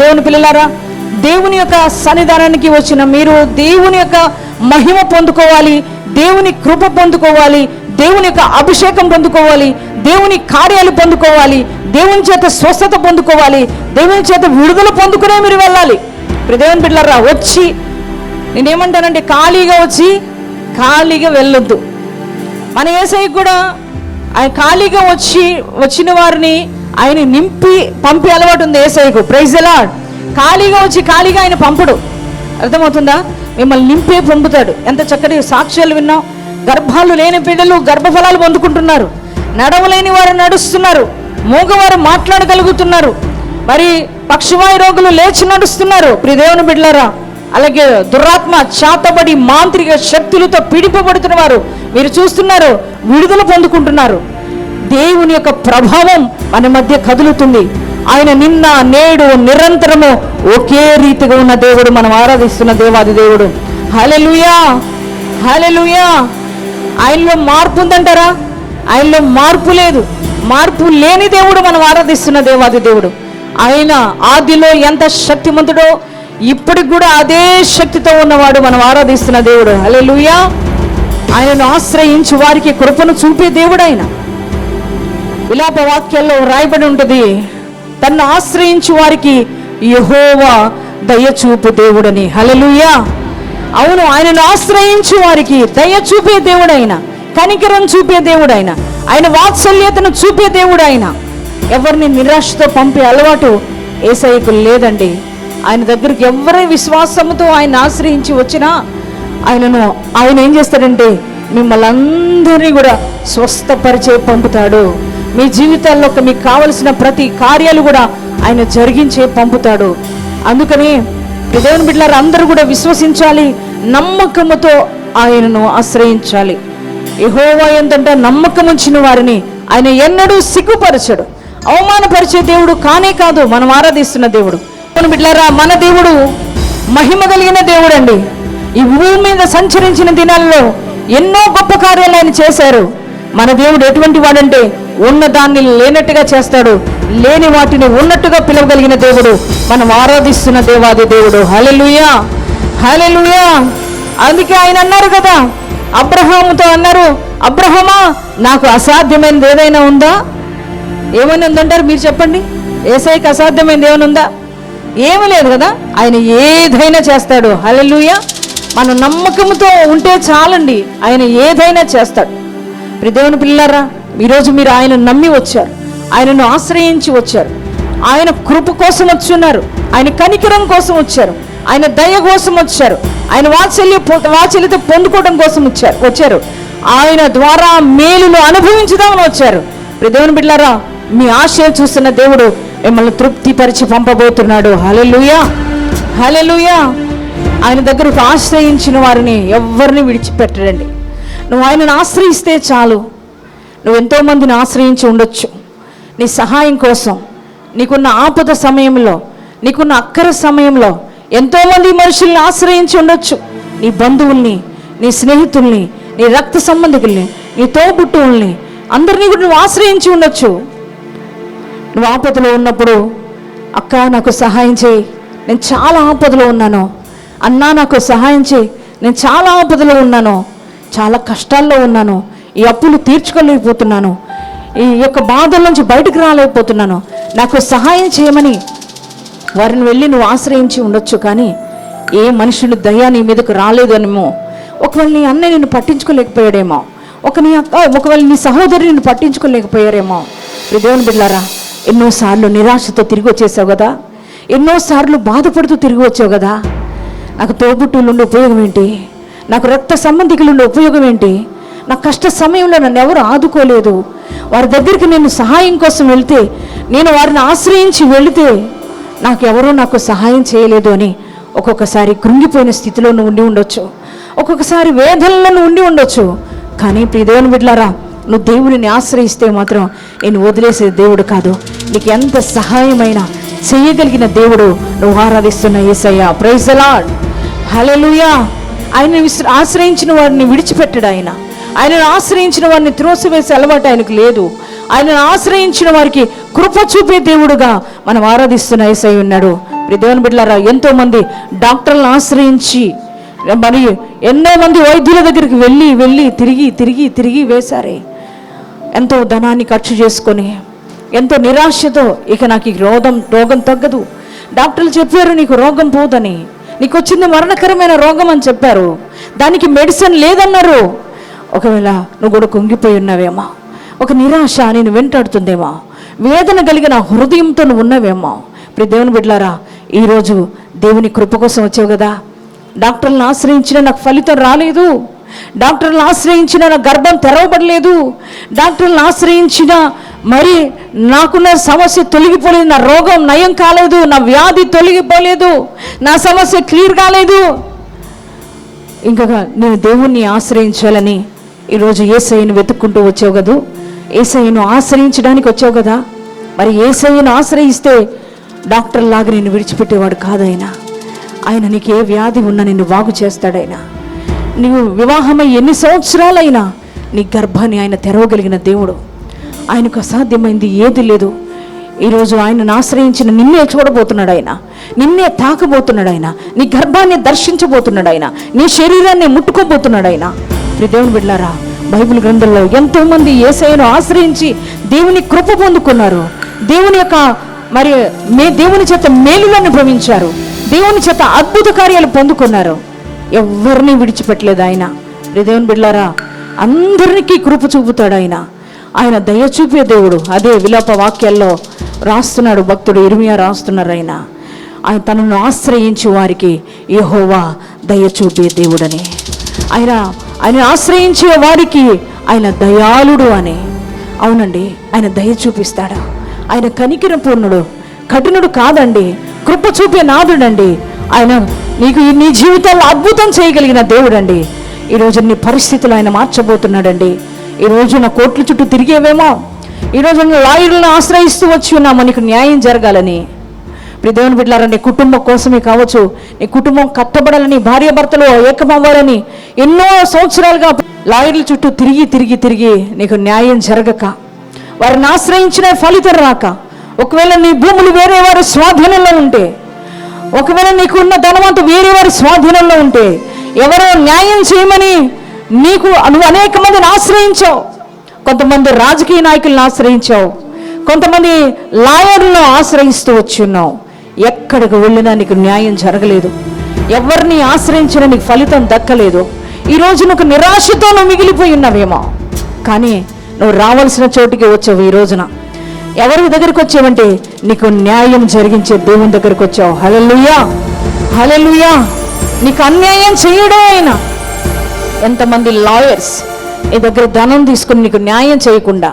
దేవుని పిల్లలారా దేవుని యొక్క సన్నిధానానికి వచ్చిన మీరు దేవుని యొక్క మహిమ పొందుకోవాలి దేవుని కృప పొందుకోవాలి దేవుని యొక్క అభిషేకం పొందుకోవాలి దేవుని కార్యాలు పొందుకోవాలి దేవుని చేత స్వస్థత పొందుకోవాలి దేవుని చేత విడుదల పొందుకునే మీరు వెళ్ళాలి. ఇప్పుడు దేవుని బిడ్డలరా వచ్చి నేనేమంటానంటే ఖాళీగా వచ్చి ఖాళీగా వెళ్ళొద్దు. మన ఏసై కూడా ఆయన ఖాళీగా వచ్చి వచ్చిన వారిని ఆయన నింపి పంపి అలవాటు ఉంది ఏసైకు. ప్రైజ్ ఎలా ఖాళీగా వచ్చి ఖాళీగా ఆయన పంపడు. అర్థమవుతుందా? మిమ్మల్ని నింపే పంపుతాడు. ఎంత చక్కటి సాక్ష్యాలు విన్నాం. గర్భాలు లేని బిడ్డలు గర్భఫలాలు పొందుకుంటున్నారు. నడవలేని వారు నడుస్తున్నారు. మూగవారు మాట్లాడగలుగుతున్నారు. మరి పక్షవాయు రోగులు లేచి నడుస్తున్నారు. ప్రియ బిడ్లరా బిడ్డలారా అలాగే దురాత్మ చాతబడి మాంత్రిక శక్తులతో పీడిపబడుతున్న వారు మీరు చూస్తున్నారు విడుదల పొందుకుంటున్నారు. దేవుని యొక్క ప్రభావం మన మధ్య కదులుతుంది. ఆయన నిన్న నేడు నిరంతరము ఒకే రీతిగా ఉన్న దేవుడు మనం ఆరాధిస్తున్న దేవాది దేవుడు. హలెలుయా హలెలుయా ఆయనలో మార్పు ఉందంటారా? ఆయనలో మార్పు లేదు. మార్పు లేని దేవుడు మనం ఆరాధిస్తున్న దేవాది దేవుడు. ఆయన ఆదిలో ఎంత శక్తిమంతుడో ఇప్పటికి కూడా అదే శక్తితో ఉన్నవాడు మనం ఆరాధిస్తున్న దేవుడు. హలెలుయా ఆయనను ఆశ్రయించి వారికి కృపను చూపే దేవుడు ఆయన. విలాప వాక్యాల్లో రాయబడి ఉంటుంది. తన్ను ఆశ్రయించి వారికి యహోవా దయచూపు దేవుడని. హలలుయా అవును ఆయనను ఆశ్రయించు వారికి దయ చూపే దేవుడైన కనికరం చూపే దేవుడైన ఆయన వాత్సల్యతను చూపే దేవుడైన. ఎవరిని నిరాశతో పంపే అలవాటు ఏసైకు లేదండి. ఆయన దగ్గరికి ఎవరి విశ్వాసముతో ఆయన ఆశ్రయించి వచ్చినా ఆయనను ఆయన ఏం చేస్తాడంటే మిమ్మల్ని అందరినీ కూడా స్వస్థపరిచే పంపుతాడు. మీ జీవితాల్లో ఒక మీకు కావలసిన ప్రతి కార్యాలు కూడా ఆయన జరిగించే పంపుతాడు. అందుకని దేవుని బిడ్డలారు అందరూ కూడా విశ్వసించాలి నమ్మకముతో ఆయనను ఆశ్రయించాలి. యహోవా ఏంటంటే నమ్మకం ఉంచిన వారిని ఆయన ఎన్నడూ సిగ్గుపరచడు. అవమానపరిచే దేవుడు కానే కాదు మనం ఆరాధిస్తున్న దేవుడు. దేవుని బిడ్డలారా మన దేవుడు మహిమ కలిగిన దేవుడు అండి ఈ భూమి మీద సంచరించిన దినాల్లో ఎన్నో గొప్ప కార్యాలు ఆయన చేశారు. మన దేవుడు ఎటువంటి వాడంటే ఉన్న దాన్ని లేనట్టుగా చేస్తాడు. లేని వాటిని ఉన్నట్టుగా పిలవగలిగిన దేవుడు మనం ఆరాధిస్తున్న దేవాది దేవుడు. హలెలుయా హలెలుయా అందుకే ఆయన అన్నారు కదా అబ్రహాముతో అన్నారు అబ్రహమా నాకు అసాధ్యమైనది ఏదైనా ఉందా? ఏమైనా ఉందంటారు మీరు చెప్పండి. ఏసైకి అసాధ్యమైనది ఏమైనా ఉందా? ఏమీ లేదు కదా ఆయన ఏదైనా చేస్తాడు. హలెలుయా మన నమ్మకంతో ఉంటే చాలండి ఆయన ఏదైనా చేస్తాడు. ప్రదేవుని పిల్లరా ఈరోజు మీరు ఆయన నమ్మి వచ్చారు. ఆయనను ఆశ్రయించి వచ్చారు. ఆయన కృప కోసం వచ్చున్నారు ఆయన కనికరం కోసం వచ్చారు. ఆయన దయ కోసం వచ్చారు. ఆయన వాత్సల్య వాత్సల్యత పొందుకోవడం కోసం వచ్చారు వచ్చారు. ఆయన ద్వారా మేలును అనుభవించుదామని వచ్చారు. ప్రియ దేవుని బిడ్డారా మీ ఆశయం చూస్తున్న దేవుడు మిమ్మల్ని తృప్తిపరిచి పంపబోతున్నాడు. హలెలుయా హలెలుయా ఆయన దగ్గరకు ఆశ్రయించిన వారిని ఎవరిని విడిచిపెట్టడండి. నువ్వు ఆయనను ఆశ్రయిస్తే చాలు. నువ్వు ఎంతో మందిని ఆశ్రయించి ఉండొచ్చు? నీ సహాయం కోసం నీకున్న ఆపద సమయంలో నీకున్న అక్కర సమయంలో ఎంతోమంది మనుషుల్ని ఆశ్రయించి ఉండొచ్చు? నీ బంధువుల్ని నీ స్నేహితుల్ని నీ రక్త సంబంధికుల్ని నీ తోబుట్టువుల్ని అందరినీ కూడా నువ్వు ఆశ్రయించి ఉండొచ్చు. నువ్వు ఆపదలో ఉన్నప్పుడు అక్క నాకు సహాయం చేయి. నేను చాలా ఆపదలో ఉన్నాను. అన్నా నాకు సహాయం చేయి. నేను చాలా ఆపదలో ఉన్నాను. చాలా కష్టాల్లో ఉన్నాను. ఈ అప్పులు తీర్చుకోలేకపోతున్నాను. ఈ యొక్క బాధల నుంచి బయటకు రాలేకపోతున్నాను. నాకు సహాయం చేయమని వారిని వెళ్ళి నువ్వు ఆశ్రయించి ఉండొచ్చు కానీ ఏ మనుషులు దయా నీ మీదకు రాలేదనేమో ఒకవేళ నీ అన్నయ్య నిన్ను పట్టించుకోలేకపోయాడేమో. ఒక నీ అక్క ఒకవేళ నీ సహోదరి నిన్ను పట్టించుకోలేకపోయారేమో. దేవుని బిడ్డారా ఎన్నోసార్లు నిరాశతో తిరిగి వచ్చేసావు కదా? ఎన్నోసార్లు బాధపడుతూ తిరిగి వచ్చావు కదా? నాకు తోబుట్టులు ఉండే ఉపయోగం ఏంటి? నాకు రక్త సంబంధికులు ఉండే ఉపయోగం ఏంటి? నా కష్ట సమయంలో నన్ను ఎవరు ఆదుకోలేదు. వారి దగ్గరికి నేను సహాయం కోసం వెళ్తే నేను వారిని ఆశ్రయించి వెళితే నాకెవరూ నాకు సహాయం చేయలేదు అని ఒక్కొక్కసారి కృంగిపోయిన స్థితిలో నువ్వు ఉండి ఉండొచ్చు. ఒక్కొక్కసారి వేదనలను ఉండి ఉండొచ్చు. కానీ ప్రియ దేవుని నువ్వు దేవుడిని ఆశ్రయిస్తే మాత్రం నేను వదిలేసే దేవుడు కాదు. నీకు ఎంత సహాయమైన చేయగలిగిన దేవుడు నువ్వు ఆరాధిస్తున్న ఏసయ్య. ప్రైజలాడ్ హలెలుయా ఆయన విశ్ర- ఆశ్రయించిన వారిని విడిచిపెట్టడు ఆయన. ఆయనను ఆశ్రయించిన వారిని త్రోసివేసే అలవాటు ఆయనకు లేదు. ఆయనను ఆశ్రయించిన వారికి కృప చూపే దేవుడుగా మనం ఆరాధిస్తున్న ఏసై ఉన్నాడు. దేవుని బిడ్డలారా ఎంతో మంది డాక్టర్లను ఆశ్రయించి మరి ఎన్నో మంది వైద్యుల దగ్గరికి వెళ్ళి వెళ్ళి తిరిగి తిరిగి తిరిగి వేశారే. ఎంతో ధనాన్ని ఖర్చు చేసుకొని ఎంతో నిరాశతో ఇక నాకు ఈ రోగం రోగం తగ్గదు. డాక్టర్లు చెప్పారు నీకు రోగం పోదని. నీకు వచ్చింది మరణకరమైన రోగం అని చెప్పారు. దానికి మెడిసిన్ లేదన్నారు. ఒకవేళ నువ్వు కూడా కుంగిపోయి ఉన్నావేమో ఒక నిరాశ నేను వెంటాడుతుందేమో వేదన కలిగిన హృదయంతో నువ్వు ఉన్నావేమో ఇప్పుడు దేవుని బిడ్డలారా ఈరోజు దేవుని కృప కోసం వచ్చావు కదా. డాక్టర్లను ఆశ్రయించిన నాకు ఫలితం రాలేదు. డాక్టర్లను ఆశ్రయించిన నా గర్భం తెరవబడలేదు. డాక్టర్లను ఆశ్రయించిన మరి నాకున్న సమస్య తొలగిపోలేదు. నా రోగం నయం కాలేదు. నా వ్యాధి తొలగిపోలేదు. నా సమస్య క్లియర్ కాలేదు. ఇంకా నేను దేవుణ్ణి ఆశ్రయించాలని ఈరోజు ఏసయ్యను వెతుక్కుంటూ వచ్చావు కదూ? ఏసయ్యను ఆశ్రయించడానికి వచ్చావు కదా? మరి ఏసయ్యను ఆశ్రయిస్తే డాక్టర్ లాగా నేను విడిచిపెట్టేవాడు కాదైనా. ఆయన నీకు ఏ వ్యాధి ఉన్నా నిన్ను బాగు చేస్తాడైనా. నీవు వివాహమై ఎన్ని సంవత్సరాలైనా నీ గర్భాన్ని ఆయన తెరవగలిగిన దేవుడు. ఆయనకు అసాధ్యమైంది ఏది లేదు. ఈరోజు ఆయనను ఆశ్రయించిన నిన్నే చూడబోతున్నాడు ఆయన నిన్నే తాకబోతున్నాడు ఆయన నీ గర్భాన్ని దర్శించబోతున్నాడు ఆయన నీ శరీరాన్ని ముట్టుకోబోతున్నాడు ఆయన ప్రి దేవుని బిడ్డారా బైబిల్ గ్రంథంలో ఎంతో మంది ఏసైను ఆశ్రయించి దేవుని కృప పొందుకున్నారు. దేవుని యొక్క మరి మే దేవుని చేత మేలులను భ్రమించారు. దేవుని చేత అద్భుత కార్యాలు పొందుకున్నారు. ఎవరిని విడిచిపెట్టలేదు ఆయన. దేవుని బిడ్డారా అందరికీ కృప చూపుతాడు ఆయన. ఆయన దయ చూపే దేవుడు. అదే విలోప వాక్యాల్లో రాస్తున్నాడు భక్తుడు ఇర్మియా రాస్తున్నారు ఆయన. ఆయన తనను ఆశ్రయించి వారికి యహోవా దయ చూపే దేవుడని. ఆయన ఆయన ఆశ్రయించే వారికి ఆయన దయాళుడు అని. అవునండి ఆయన దయ చూపిస్తాడు? ఆయన కనికిర పూర్ణుడు కఠినుడు కాదండి కృప చూపే నాదుడండి. ఆయన నీకు ఈ- నీ జీవితంలో అద్భుతం చేయగలిగిన దేవుడండి. ఈరోజు నీ పరిస్థితులు ఆయన మార్చబోతున్నాడండి. ఈ నా కోట్ల చుట్టూ తిరిగేవేమో? ఈరోజు లాయర్లను ఆశ్రయిస్తూ వచ్చి ఉన్నాము నీకు న్యాయం జరగాలని. ఇప్పుడు దేవుని బిడ్డలారా నీ కుటుంబం కోసమే కావచ్చు నీ కుటుంబం కట్టబడాలని భార్య భర్తలు ఏకమవ్వాలని ఎన్నో సంవత్సరాలుగా లాయర్ల చుట్టూ తిరిగి తిరిగి తిరిగి నీకు న్యాయం జరగక వారిని ఆశ్రయించిన ఫలితం రాక ఒకవేళ నీ భూములు వేరే వారి స్వాధీనంలో ఉంటే ఒకవేళ నీకున్న ధనవంతు వేరే వారి స్వాధీనంలో ఉంటే ఎవరో న్యాయం చేయమని నీకు నువ్వు అనేక మందిని ఆశ్రయించావు. కొంతమంది రాజకీయ నాయకులను ఆశ్రయించావు. కొంతమంది లాయర్లను ఆశ్రయిస్తూ వచ్చున్నావు ఎక్కడికి వెళ్ళినా నీకు న్యాయం జరగలేదు. ఎవరిని ఆశ్రయించినా నీకు ఫలితం దక్కలేదు. ఈ రోజు నువ్వు నిరాశతో నువ్వు మిగిలిపోయి ఉన్నావేమో. కానీ నువ్వు రావాల్సిన చోటికి వచ్చావు ఈ రోజున. ఎవరి దగ్గరికి వచ్చావంటే నీకు న్యాయం జరిగించే దేవుని దగ్గరికి వచ్చావు. హలలుయా హలలుయా నీకు అన్యాయం చేయడే ఆయన. ఎంతమంది లాయర్స్ నీ దగ్గర ధనం తీసుకుని నీకు న్యాయం చేయకుండా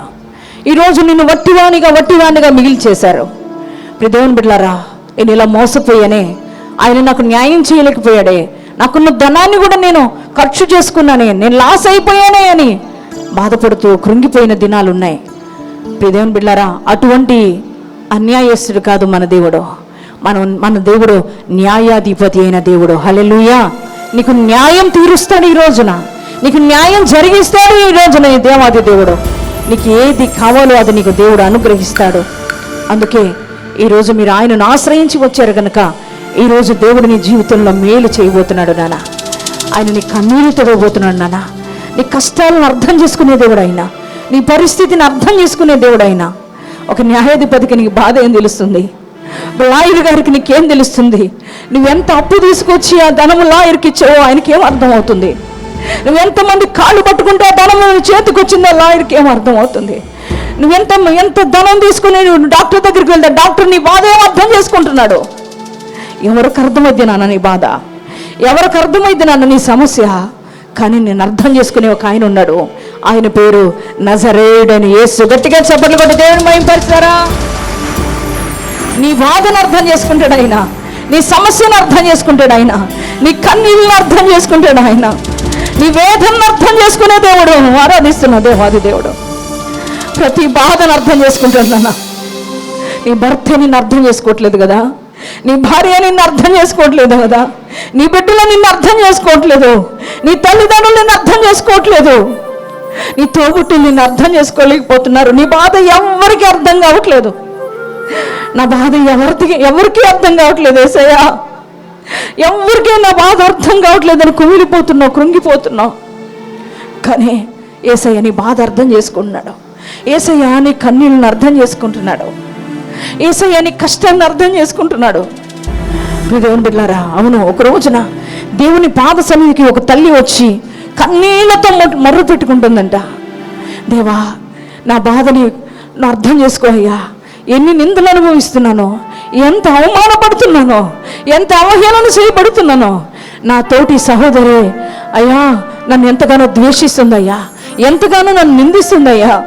ఈరోజు నిన్ను వట్టివానిగా వట్టివానిగా మిగిల్చేశారు. ఇప్పుడు దేవుని బిడ్డలారా నేను ఇలా మోసపోయానే. ఆయన నాకు న్యాయం చేయలేకపోయాడే. నాకున్న ధనాన్ని కూడా నేను ఖర్చు చేసుకున్నానే. నేను లాస్ అయిపోయానే అని బాధపడుతూ కృంగిపోయిన దినాలు ఉన్నాయి దేవుని బిడ్డారా అటువంటి అన్యాయస్తుడు కాదు మన దేవుడు. మనం మన దేవుడు న్యాయాధిపతి అయిన దేవుడు. హలెలుయా నీకు న్యాయం తీరుస్తాడు ఈ రోజున. నీకు న్యాయం జరిగిస్తాడు ఈ రోజున దేవాది దేవుడు. నీకు ఏది కావాలో అది నీకు దేవుడు అనుగ్రహిస్తాడు. అందుకే ఈరోజు మీరు ఆయనను ఆశ్రయించి వచ్చారు కనుక ఈరోజు దేవుడు నీ జీవితంలో మేలు చేయబోతున్నాడు నాన్న ఆయన నీ కన్నీళ్ళు తొడవబోతున్నాడు నాన్న నీ కష్టాలను అర్థం చేసుకునే దేవుడు అయినా నీ పరిస్థితిని అర్థం చేసుకునే దేవుడు అయినా ఒక న్యాయాధిపతికి నీకు బాధ ఏం తెలుస్తుంది? లాయర్ గారికి నీకేం తెలుస్తుంది? నువ్వెంత అప్పు తీసుకొచ్చి ఆ ధనము లాయర్కి ఇచ్చావో ఆయనకి ఏం అర్థం అవుతుంది నువ్వెంతమంది కాళ్ళు పట్టుకుంటే ఆ ధనము చేతికి వచ్చిందో లాయర్కి ఏం అర్థం అవుతుంది నువ్వెంత ఎంత ధనం తీసుకుని నువ్వు డాక్టర్ దగ్గరికి వెళ్తే డాక్టర్ నీ బాధ ఏమో అర్థం చేసుకుంటున్నాడు? ఎవరికి అర్థమైంది నాన్న నీ బాధ? ఎవరికి అర్థమైంది నాన్న నీ సమస్య? కానీ నేను అర్థం చేసుకునే ఒక ఆయన ఉన్నాడు. ఆయన పేరు నజరేయుడని ఏసు గట్టిగా చెప్పట్లు కొట్టి దేవుని మహింపరుస్తారా నీ బాధను అర్థం చేసుకుంటాడు ఆయన. నీ సమస్యను అర్థం చేసుకుంటాడు ఆయన. నీ కన్నీళ్ళను అర్థం చేసుకుంటాడు ఆయన. నీ వేదనను అర్థం చేసుకునే దేవుడు ఆరాధిస్తున్న దేవాది దేవుడు. ప్రతి బాధను అర్థం చేసుకుంటాడు నాన్న. నీ భర్త నిన్ను అర్థం చేసుకోవట్లేదు కదా? నీ భార్య నిన్ను అర్థం చేసుకోవట్లేదు కదా? నీ బిడ్డలు నిన్ను అర్థం చేసుకోవట్లేదు. నీ తల్లిదండ్రులు నిన్ను అర్థం చేసుకోవట్లేదు. నీ తోబుట్టులు నిన్ను అర్థం చేసుకోలేకపోతున్నారు. నీ బాధ ఎవరికి అర్థం కావట్లేదు? నా బాధ ఎవరికి ఎవరికి అర్థం కావట్లేదు ఏసయ్యా. ఎవరికీ నా బాధ అర్థం కావట్లేదని కుమిలిపోతున్నావు కృంగిపోతున్నావు. కానీ ఏసయ్య నీ బాధ అర్థం చేసుకుంటున్నాడు. ఏసయ్య నీ కన్నీళ్ళని అర్థం చేసుకుంటున్నాడు. ఏసయ్య నీ కష్టాన్ని అర్థం చేసుకుంటున్నాడు. దేవుని బిడ్డారా అవును ఒక రోజున దేవుని పాద సన్నిధికి ఒక తల్లి వచ్చి కన్నీళ్ళతో మర్రు పెట్టుకుంటుందంట. దేవా నా బాధని నా అర్థం చేసుకో అయ్యా. ఎన్ని నిందలు అనుభవిస్తున్నానో ఎంత అవమానపడుతున్నానో ఎంత అవహేళన చేయబడుతున్నానో. నా తోటి సహోదరి అయ్యా నన్ను ఎంతగానో ద్వేషిస్తుందయ్యా ఎంతగానో నన్ను నిందిస్తుందయ్యా.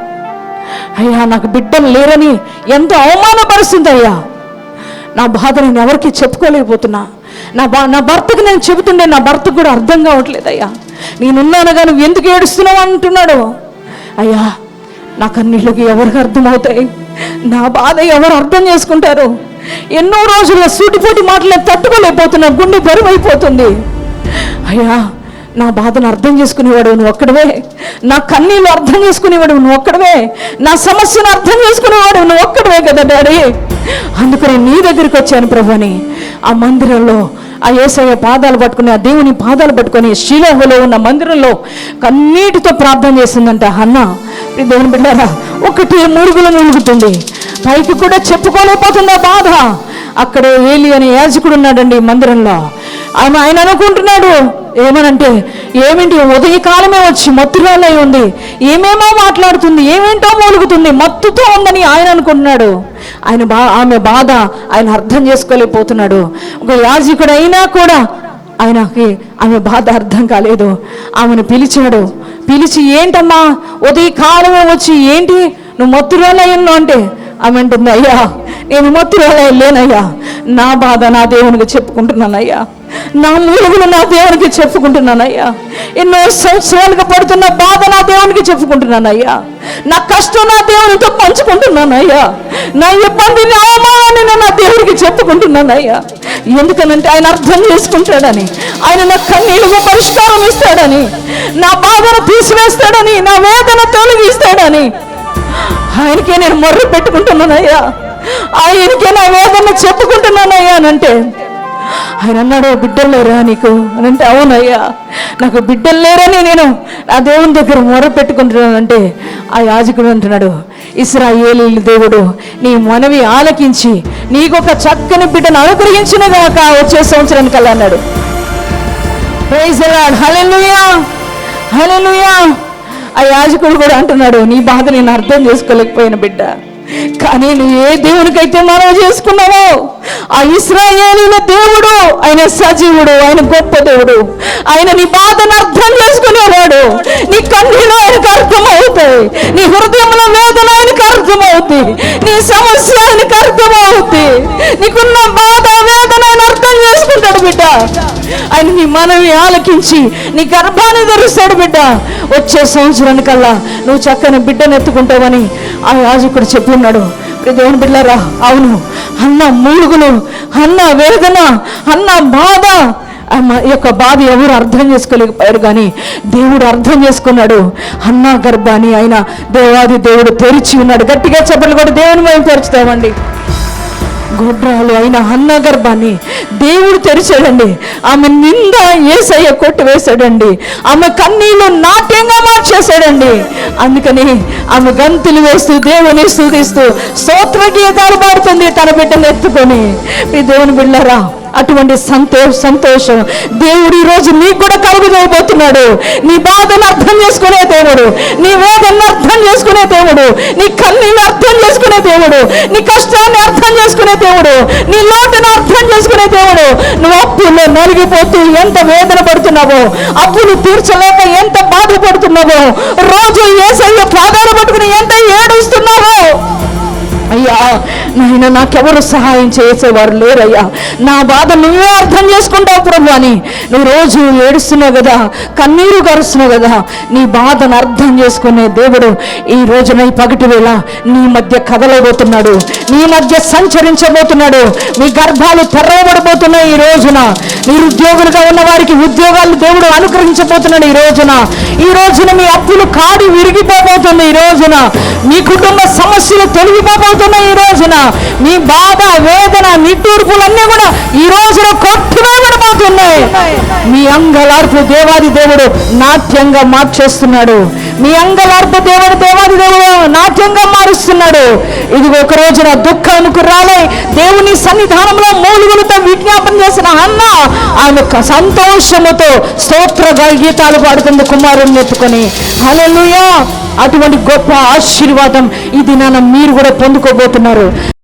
అయ్యా నాకు బిడ్డలు లేరని ఎంత అవమానపరుస్తుందయ్యా. నా బాధ నేను ఎవరికి చెప్పుకోలేకపోతున్నా. నా బా నా భర్తకు నేను చెబుతుండే నా భర్తకు కూడా అర్థం కావట్లేదయ్యా. నేనున్నానుగా నువ్వు ఎందుకు ఏడుస్తున్నావు అంటున్నాడు? అయ్యా నా కన్నీళ్ళకి ఎవరికి అర్థమవుతాయి? నా బాధ ఎవరు అర్థం చేసుకుంటారు? ఎన్నో రోజుల్లో సూటిపోటి మాటలు తట్టుకోలేకపోతున్నా గుండె బరువైపోతుంది. అయ్యా నా బాధను అర్థం చేసుకునేవాడు నువ్వు ఒక్కడవే. నా కన్నీళ్ళు అర్థం చేసుకునేవాడు నువ్వు ఒక్కడవే. నా సమస్యను అర్థం చేసుకునేవాడు నువ్వు ఒక్కడవే కదా డాడీ. అందుకని నీ దగ్గరికి వచ్చాను ప్రభుని. ఆ మందిరంలో ఆ ఏసయ్య పాదాలు పట్టుకుని ఆ దేవుని పాదాలు పట్టుకొని శిలోహలో ఉన్న మందిరంలో కన్నీటితో ప్రార్థన చేసిందంట. అన్న దేవుని బిడ్డారా ఒకటి మురుగులు మురుగుతుంది పైకి కూడా చెప్పుకోలేకపోతుంది ఆ బాధ? అక్కడే ఏలి అనే యాజకుడు ఉన్నాడండి మందిరంలో. ఆయన ఆయన అనుకుంటున్నాడు. ఏమనంటే ఏమిటి? ఉదయకాలమే వచ్చి మత్తురాలై ఉంది. ఏమేమో మాట్లాడుతుంది ఏమేంటో మూలుగుతుంది మత్తుతో ఉందని ఆయన అనుకుంటున్నాడు. ఆయన బా ఆమె బాధ ఆయన అర్థం చేసుకోలేకపోతున్నాడు. ఒక యాజకుడైనా అయినా కూడా ఆయనకి ఆమె బాధ అర్థం కాలేదు. ఆమెను పిలిచాడు. పిలిచి ఏంటమ్మా? ఉదయకాలమే వచ్చి ఏంటి? నువ్వు మత్తురాలై ఉన్నావు అంటే ఆమె అంటుంది అయ్యా నేను మత్తురాలై లేనయ్యా. నా బాధ నా దేవునికి చెప్పుకుంటున్నానయ్యా. నా మూలుగులు నా దేవునికి చెప్పుకుంటున్నానయ్యా. ఎన్నో సంవత్సరాలుగా పడుతున్న బాధ నా దేవునికి చెప్పుకుంటున్నానయ్యా. నా కష్టం నా దేవునితో పంచుకుంటున్నానయ్యా. నా ఇబ్బందిని అవమానాన్ని నా దేవునికి చెప్పుకుంటున్నానయ్యా. ఎందుకనంటే ఆయన అర్థం చేసుకుంటాడని ఆయన నా కన్నీళ్ళకు పరిష్కారం ఇస్తాడని నా బాధను తీసివేస్తాడని నా వేదన తొలగిస్తాడని ఆయనకే నేను మొర్ర పెట్టుకుంటున్నానయ్యా. ఆయనకే నా వేదన చెప్పుకుంటున్నానయ్యా అనంటే ఆయన అన్నాడు బిడ్డలు లేరా నీకు? అని అంటే అవునయ్యా నాకు బిడ్డలు లేరని నేను నా దేవుని దగ్గర మొర పెట్టుకుంటున్నానంటే ఆ యాజకుడు అంటున్నాడు ఇస్రాయేలీ దేవుడు నీ మనవి ఆలకించి నీకొక చక్కని బిడ్డను అనుగ్రహించిన గాక వచ్చే సంవత్సరానికి కల్లా అన్నాడు ప్రైజ్ లార్డ్ ఆ యాజకుడు కూడా అంటున్నాడు నీ బాధ నేను అర్థం చేసుకోలేకపోయిన బిడ్డ. కానీ నువ్వు ఏ దేవునికైతే మనం చేసుకున్నావో ఆ ఇస్రాయేలీల దేవుడు ఆయన సజీవుడు ఆయన గొప్ప దేవుడు. ఆయన నీ బాధను అర్థం చేసుకునేవాడు నీ కన్నీళ్ళు ఆయనకు అర్థమవుతాయి. నీ హృదయంలో వేదన ఆయనకు అర్థమవుతాయి. నీ సమస్య ఆయనకు అర్థమవుతాయి. నీకున్న బాధ వేదన ఆయన అర్థం చేసుకుంటాడు బిడ్డ. ఆయన నీ మనవి ఆలకించి నీ గర్భాన్ని ధరిస్తాడు బిడ్డ. వచ్చే సంవత్సరానికల్లా నువ్వు చక్కని బిడ్డను ఎత్తుకుంటావని ఆ యాజకుడు చెప్పి ఉన్నాడు. దేవుని బిడ్డారా అవును. అన్న మూలుగులు అన్న వేదన అన్న బాధ. ఈ యొక్క బాధ ఎవరు అర్థం చేసుకోలేకపోయారు కానీ దేవుడు అర్థం చేసుకున్నాడు. అన్నా గర్భాన్ని ఆయన దేవాది దేవుడు తెరిచి ఉన్నాడు. గట్టిగా చెప్పలు కూడా దేవుని మేము తెరుచుతామండి. గొడ్రాలు అయిన అన్న గర్భాన్ని దేవుడు తెరిచాడండి. ఆమె నింద ఏసయ్య కొట్టివేశాడండి. ఆమె కన్నీళ్ళు నాట్యంగా మార్చేశాడండి. అందుకని ఆమె గంతులు వేస్తూ దేవుని స్థుతిస్తూ స్తోత్ర గీతాలు పాడుతుంది తన బిడ్డను ఎత్తుకొని. మీ దేవుని బిళ్ళరా అటువంటి సంతో సంతోషం దేవుడు ఈ రోజు నీకు కూడా కలుగుదోబోతున్నాడు నీ బాధను అర్థం చేసుకునే దేవుడు నీ వేదనను అర్థం చేసుకునే దేవుడు నీ కన్నీళ్ళు అర్థం చేసుకునే దేవుడు. నీ కష్టాన్ని అర్థం చేసుకునే దేవుడు. నీ లోటును అర్థం చేసుకునే దేవుడు. నువ్వు అప్పుల్లో నలిగిపోతూ ఎంత వేదన పడుతున్నావో అప్పులు తీర్చలేక ఎంత బాధపడుతున్నావో రోజు ఏసయ్య పాదాలు పట్టుకుని ఎంత ఏడు నాయన నాకెవరు సహాయం చేసేవారు లేరయ్యా. నా బాధ నువ్వే అర్థం చేసుకుంటావు ప్రభు అని. నువ్వు రోజు ఏడుస్తున్నావు కదా కన్నీరు గరుస్తున్నావు కదా. నీ బాధను అర్థం చేసుకునే దేవుడు ఈ రోజున ఈ పగటి వేళ నీ మధ్య కదలబోతున్నాడు. నీ మధ్య సంచరించబోతున్నాడు. మీ గర్భాలు తెరవబడబోతున్నాయి ఈ రోజున. నిరుద్యోగులుగా ఉన్న వారికి ఉద్యోగాలు దేవుడు అనుగ్రహించబోతున్నాడు ఈ రోజున. ఈ రోజున మీ అప్పులు కాడి విరిగిపోబోతుంది ఈ రోజున. మీ కుటుంబ సమస్యలు తొలగిపోబోతున్నాయి ఈ రోజున. మీ బాధ వేదన నిట్టూర్పులన్నీ కూడా ఈ రోజున కొట్టువేయబడబోతున్నాయి మీ అంగలార్పు దేవాది దేవుడు నాట్యంగా మార్చేస్తున్నాడు. మీ అంగలార్పు దేవుడు దేవాది దేవుడు నాట్యంగా మారుస్తున్నాడు. ఇది ఒక రోజున దుఃఖానికి రాలే దేవుని సన్నిధానంలో మూలుగులతో విజ్ఞాపన చేసిన అన్న ఆమె సంతోషముతో స్తోత్ర గీతాలు పాడుతుంది కుమారుని ఎత్తుకొని. హల్లెలూయా! అటువంటి గొప్ప ఆశీర్వాదం ఇది నాన్న మీరు కూడా పొందుకోబోతున్నారు.